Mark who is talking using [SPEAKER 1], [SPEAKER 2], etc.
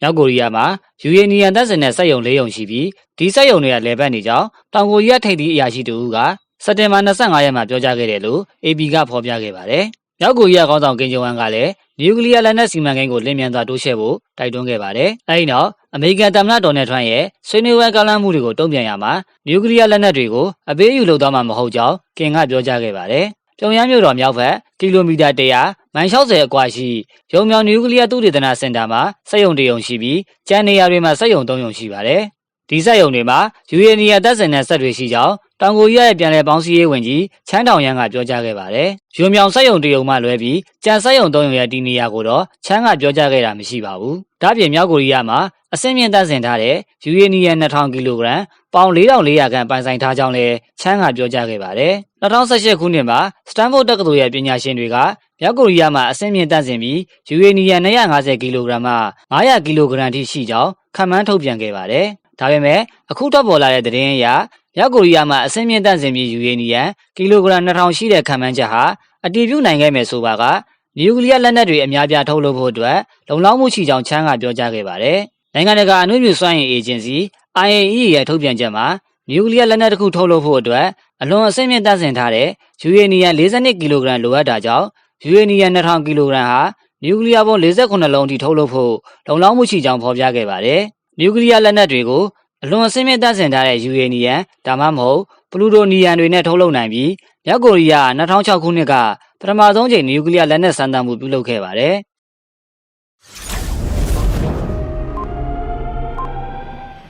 [SPEAKER 1] မြောက်ကိုရီးယားမှာယူရေနီယံတပ်စင်တဲ့စက်ရုံ၄ရုံရှိပြီးဒီစက်ရုံတွေကလဲပတ်နေကြောင်းတောင်ကိုရီးယားထိပ်သီးအရာရှိတူကစက်တင်ဘာ25ရက်မှာပြောကြားခဲ့တယ်လို့ AP ကဖော်ပြခဲ့ပါတယ်။မြောက်ကိုရီးယားခေါင်းဆောင်ကင်ဂျုံဝမ်ကလည်းနျူကလ িয়ার လက်နက်စီမံကိန်းကိုလင်းမြန်စွာတိုးချဲ့ဖို့တိုက်တွန်းခဲ့ပါတယ်။အဲဒီနောက်အမေရိကန်သမ္မတဒေါ်နယ်ထရန့်ရဲ့ဆွေးနွေးပွဲကာလမှုတွေကိုတုံ့ပြန်ရမှာနျူကလ িয়ার လက်နက်တွေကိုအပေးအယူလုပ်သွားမှာမဟုတ်ကြောင်းကင်ကပြောကြားခဲ့ပါတယ်။ပြုံရမ်းမြို့တော်မြောက်ဘက်ကီလိုမီတာ100 မိုင်60အကွာရှိရုံမြောင်နျူကလ িয়ার သုတေသနစင်တာမှာစက်ရုံတရုံရှိပြီးကျန်နေရာတွေမှာစက်ရုံ၃ရုံရှိပါတယ်။ဒီစက်ရုံတွေမှာယူရေနီယာတပ်စင်တဲ့ဆက်တွေရှိကြောင်းတောင်ကိုရီးယားရဲ့ပြန်လည်ပေါင်းစည်းရေးဝန်ကြီးချမ်းတောင်ရန်ကပြောကြားခဲ့ပါတယ်။ရွံမြောင်စက်ရုံတရုံမှလွဲပြီးကြံစက်ရုံ၃ရုံရဲ့ဒီနေရာကိုတော့ချမ်းကပြောကြားခဲ့တာမရှိပါဘူး။ဒါ့ပြင်မြောက်ကိုရီးယားမှာ အစင်းမြင့်တပ်ဆင်ထားတဲ့ယူရေနီယံ2000ကီလိုဂရမ်ပေါင်4400ခန့်ပိုင်ဆိုင်ထားကြောင်းလည်းချမ်းကပြောကြားခဲ့ပါတယ်။2018ခုနှစ်မှာစတန်ဖို့တက္ကသိုလ်ရဲ့ပညာရှင်တွေကမြောက်ကိုရီးယားမှာအစင်းမြင့်တပ်ဆင်ပြီးယူရေနီယံ250ကီလိုဂရမ်မှ900ကီလိုဂရမ်ထိရှိကြောင်းခန့်မှန်းထုတ်ပြန်ခဲ့ပါတယ်။ဒါပေမဲ့အခုထွက်ပေါ်လာတဲ့သတင်းအရမြောက်ကိုရီးယားမှာအစင်းမြင့်တပ်ဆင်ပြီးယူရေနီယံကီလိုဂရမ်2000ရှိတဲ့ခန့်မှန်းချက်ဟာအတည်ပြုနိုင်ခဲ့မယ်ဆိုပါကနျူကလ িয়ার လက်နက်တွေအများပြားထုတ်လုပ်ဖို့အတွက်လုံလောက်မှုရှိကြောင်းချမ်းကပြောကြားခဲ့ပါတယ်။ နိုင်ငံတကာအနုမြူစွမ်းအင်အေဂျင်စီ IAEA ရဲ့ထုတ်ပြန်ချက်မှာနျူကလ িয়ার လက်နက်တစ်ခုထုတ်လုပ်ဖို့အတွက်အလွန်အဆင့်မြင့်တပ်ဆင်ထားတဲ့ယူရေနီယံ42ကီလိုဂရမ်လိုအပ်တာကြောင့်ယူရေနီယံ2000ကီလိုဂရမ်ဟာနျူကလ িয়ার ဘုံ48လုံးအထိထုတ်လုပ်ဖို့လုံလောက်မှုရှိကြောင်းဖော်ပြခဲ့ပါတယ်။နျူကလ িয়ার လက်နက်တွေကိုအလွန်အဆင့်မြင့်တပ်ဆင်ထားတဲ့ယူရေနီယံဒါမှမဟုတ်ပလူတိုနီယံတွေနဲ့ထုတ်လုပ်နိုင်ပြီးမြောက်ကိုရီးယား2006ခုနှစ်ကပထမဆုံးချိန်နျူကလ িয়ার လက်နက်စမ်းသပ်မှုပြုလုပ်ခဲ့ပါတယ်။